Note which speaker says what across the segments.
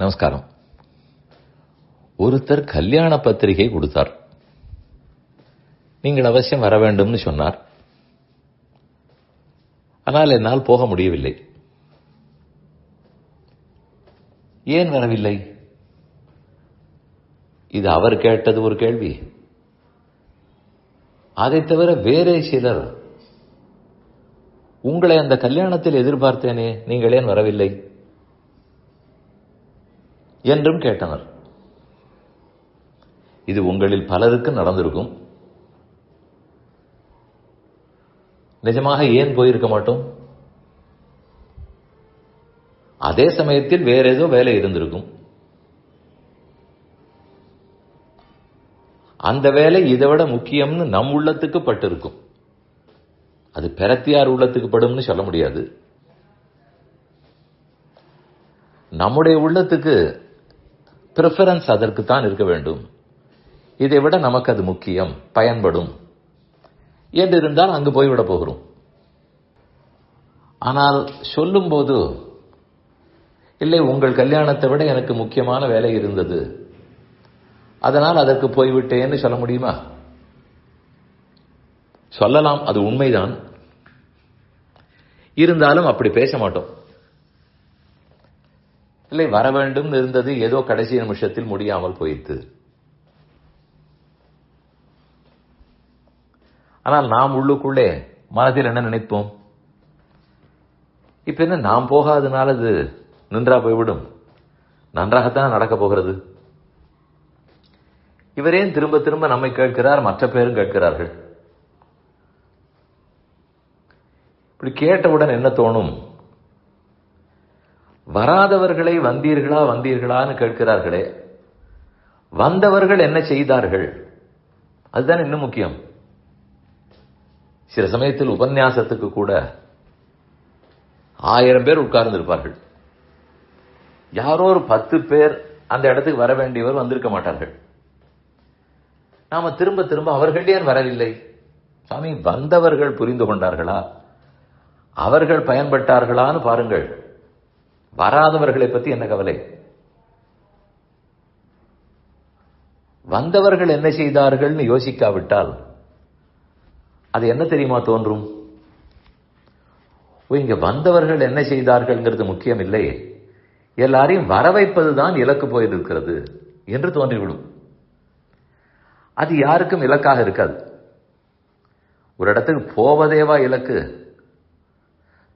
Speaker 1: நமஸ்காரம். ஒருத்தர் கல்யாண பத்திரிகை கொடுத்தார். நீங்கள் அவசியம் வர வேண்டும்னு சொன்னார். ஆனால் என்னால் போக முடியவில்லை. ஏன் வரவில்லை? இது அவர் கேட்டது ஒரு கேள்வி. அதை தவிர வேறே சிலர் உங்களை அந்த கல்யாணத்தில் எதிர்பார்த்தேனே நீங்கள் ஏன் வரவில்லை? என்றும் கேட்டனர். இது உங்களில் பலருக்கு நடந்திருக்கும். நிஜமாக ஏன் போயிருக்க மாட்டோம்? அதே சமயத்தில் வேற ஏதோ வேலை இருந்திருக்கும். அந்த வேலை இதை விட முக்கியம்னு நம் உள்ளத்துக்கு பட்டிருக்கும். அது பெறத்தியார் உள்ளத்துக்கு படும்னு சொல்ல முடியாது. நம்முடைய உள்ளத்துக்கு ப்ரிஃபரன்ஸ் அதற்கு தான் இருக்க வேண்டும். இதை விட நமக்கு அது முக்கியம் பயன்படும். என்று இருந்தால் அங்கு போய்விட போகிறோம். ஆனால் சொல்லும்போது இல்லை உங்கள் கல்யாணத்தை விட எனக்கு முக்கியமான வேலை இருந்தது. அதனால் அதற்கு போய்விட்டேன்னு சொல்ல முடியுமா? சொல்லலாம் அது உண்மைதான். இருந்தாலும் அப்படி பேச மாட்டோம். இல்லை வர வேண்டும் இருந்தது ஏதோ கடைசி நிமிஷத்தில் முடியாமல் போயிற்று. ஆனால் நாம் உள்ளுக்குள்ளே மனதில் என்ன நினைப்போம்? இப்ப என்ன நாம் போகாதனால அது நின்றா போய்விடும்? நன்றாகத்தான் நடக்க போகிறது? இவரே திரும்ப திரும்ப நம்மை கேட்கிறார் மற்ற பேரும் கேட்கிறார்கள்? இப்படி கேட்டவுடன் என்ன தோணும்? வராதவர்களை வந்தீர்களா வந்தீர்களான்னு கேட்கிறார்களே. வந்தவர்கள் என்ன செய்தார்கள்? அதுதான் இன்னும் முக்கியம். சில சமயத்தில் உபன்யாசத்துக்கு கூட ஆயிரம் பேர் உட்கார்ந்திருப்பார்கள். யாரோ ஒரு பத்து பேர் அந்த இடத்துக்கு வர வேண்டியவர் வந்திருக்க மாட்டார்கள். நாம திரும்ப திரும்ப அவர்கள் ஏன் வரவில்லை? சாமி வந்தவர்கள் புரிந்து கொண்டார்களா? அவர்கள் பயன்பட்டார்களான்னு பாருங்கள். வராதவர்களை பத்தி என்ன கவலை? வந்தவர்கள் என்ன செய்தார்கள்னு யோசிக்காவிட்டால் அது என்ன தெரியுமா தோன்றும்? இங்க வந்தவர்கள் என்ன செய்தார்கள்ங்கிறது முக்கியம் இல்லை எல்லாரையும் வர வைப்பதுதான் இலக்கு போயிருக்கிறது என்று தோன்றிவிடும். அது யாருக்கும் இலக்காக இருக்காது. ஒரு இடத்துக்கு போவதேவா இலக்கு?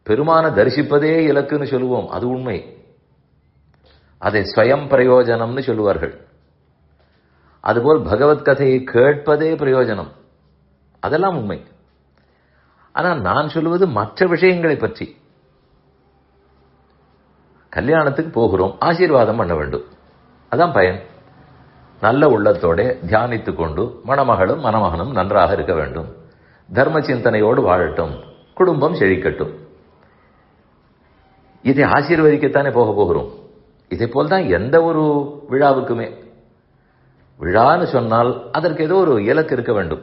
Speaker 1: பெருமான தரிசிப்பதே இலக்குன்னு சொல்லுவோம். அது உண்மை. அதை ஸ்வயம் பிரயோஜனம்னு சொல்லுவார்கள். அதுபோல் பகவத்கதையை கேட்பதே பிரயோஜனம். அதெல்லாம் உண்மை. ஆனால் நான் சொல்லுவது மற்ற விஷயங்களை பற்றி. கல்யாணத்துக்கு போகிறோம். ஆசீர்வாதம் பண்ண வேண்டும். அதான் பயன். நல்ல உள்ளத்தோட தியானித்து கொண்டு மணமகளும் மணமகனும் நன்றாக இருக்க வேண்டும். தர்ம சிந்தனையோடு வாழட்டும். குடும்பம் செழிக்கட்டும். இதை ஆசீர்வதிக்கத்தானே போக போகிறோம்? இதே போல்தான் எந்த ஒரு விழாவுக்குமே. விழான்னு சொன்னால் அதற்கு ஏதோ ஒரு இலக்கு இருக்க வேண்டும்.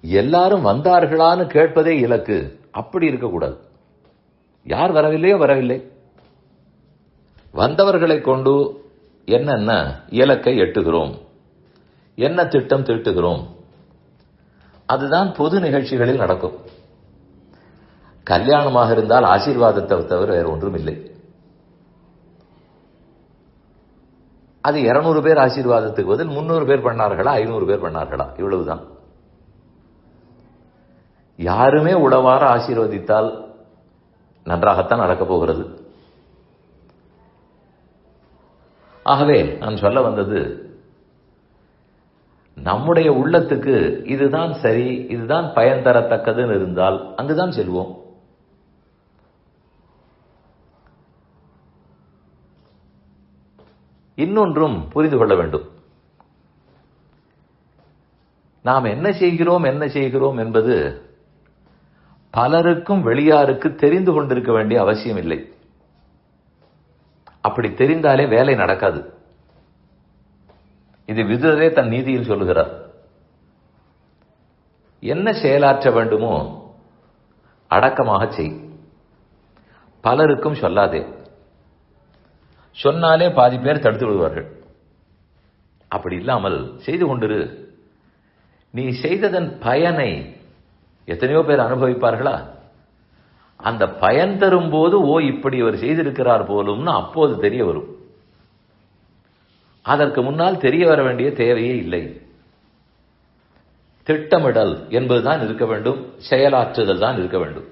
Speaker 1: எல்லாரும் வந்தார்களான்னு கேட்பதே இலக்கு. அப்படி இருக்கக்கூடாது. யார் வரவில்லையோ வரவில்லை. வந்தவர்களை கொண்டு என்னென்ன இலக்கை எட்டுகிறோம்? என்ன திட்டம் திட்டுகிறோம் அதுதான் பொது நிகழ்ச்சிகளில் நடக்கும். கல்யாணமாக இருந்தால் ஆசீர்வாதத்தை தவிர வேறு ஒன்றும் இல்லை. அது இருநூறு பேர் ஆசீர்வாதத்துக்கு பதில் முன்னூறு பேர் பண்ணார்களா? ஐநூறு பேர் பண்ணார்களா? இவ்வளவுதான். யாருமே உடவார ஆசீர்வதித்தால் நன்றாகத்தான் நடக்கப் போகிறது. ஆகவே நான் சொல்ல வந்தது நம்முடைய உள்ளத்துக்கு இதுதான் சரி இதுதான் பயன் தரத்தக்கதுன்னு இருந்தால் அங்குதான் செல்வோம். இன்னொன்றும் புரிந்து கொள்ள வேண்டும். நாம் என்ன செய்கிறோம் என்ன செய்கிறோம் என்பது பலருக்கும் வெளியாருக்கு தெரிந்து கொண்டிருக்க வேண்டிய அவசியம் இல்லை. அப்படி தெரிந்தாலே வேலை நடக்காது. இது விதுரரே தன் நீதியில் சொல்லுகிறார். என்ன செயலாற்ற வேண்டுமோ அடக்கமாக செய். பலருக்கும் சொல்லாதே. சொன்னாலே பாதி பேர் தடுத்து விடுவார்கள். அப்படி இல்லாமல் செய்து கொண்டிரு. நீ செய்ததன் பயனை எத்தனையோ பேர் அனுபவிப்பார்களா? அந்த பயன் தரும்போது ஓ இப்படி அவர் செய்திருக்கிறார் போலும்னு அப்போது தெரிய வரும். அதற்கு முன்னால் தெரிய வர வேண்டிய தேவையே இல்லை. திட்டமிடல் என்பதுதான் இருக்க வேண்டும். செயலாற்றுதல் தான் இருக்க வேண்டும்.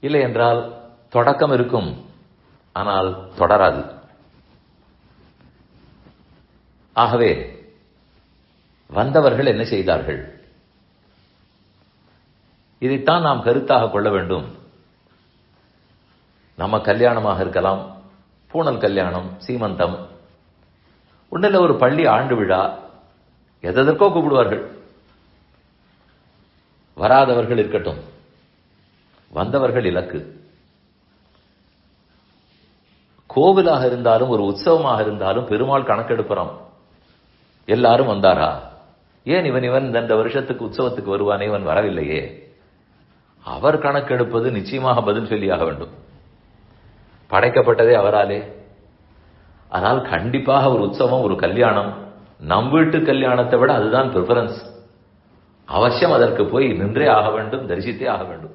Speaker 1: இல்லை என்றால் தொடக்கம் இருக்கும். ஆனால் தொடராது. ஆகவே வந்தவர்கள் என்ன செய்தார்கள்? இதைத்தான் நாம் கருத்தாக கொள்ள வேண்டும். நம்ம கல்யாணமாக இருக்கலாம் பூனல் கல்யாணம் சீமந்தம். ஒன்றில் ஒரு பள்ளி ஆண்டு விழா எதற்கோ கூப்பிடுவார்கள். வராதவர்கள் இருக்கட்டும் வந்தவர்கள் இலக்கு. கோவிலாக இருந்தாலும் ஒரு உற்சவமாக இருந்தாலும் பெருமாள் கணக்கெடுக்கிறோம் எல்லாரும் வந்தாரா? ஏன் இவன் இவன் இந்த வருஷத்துக்கு உற்சவத்துக்கு வருவானே இவன் வரவில்லையே? அவர் கணக்கெடுப்பது நிச்சயமாக பதில் சொல்லியாக வேண்டும். படைக்கப்பட்டதே அவராலே. ஆனால் கண்டிப்பாக ஒரு உற்சவம் ஒரு கல்யாணம் நம் வீட்டு கல்யாணத்தை விட அதுதான் ப்ரிஃபரன்ஸ் அவசியம் அதற்கு போய் நின்றே ஆக வேண்டும் தரிசித்தே ஆக வேண்டும்.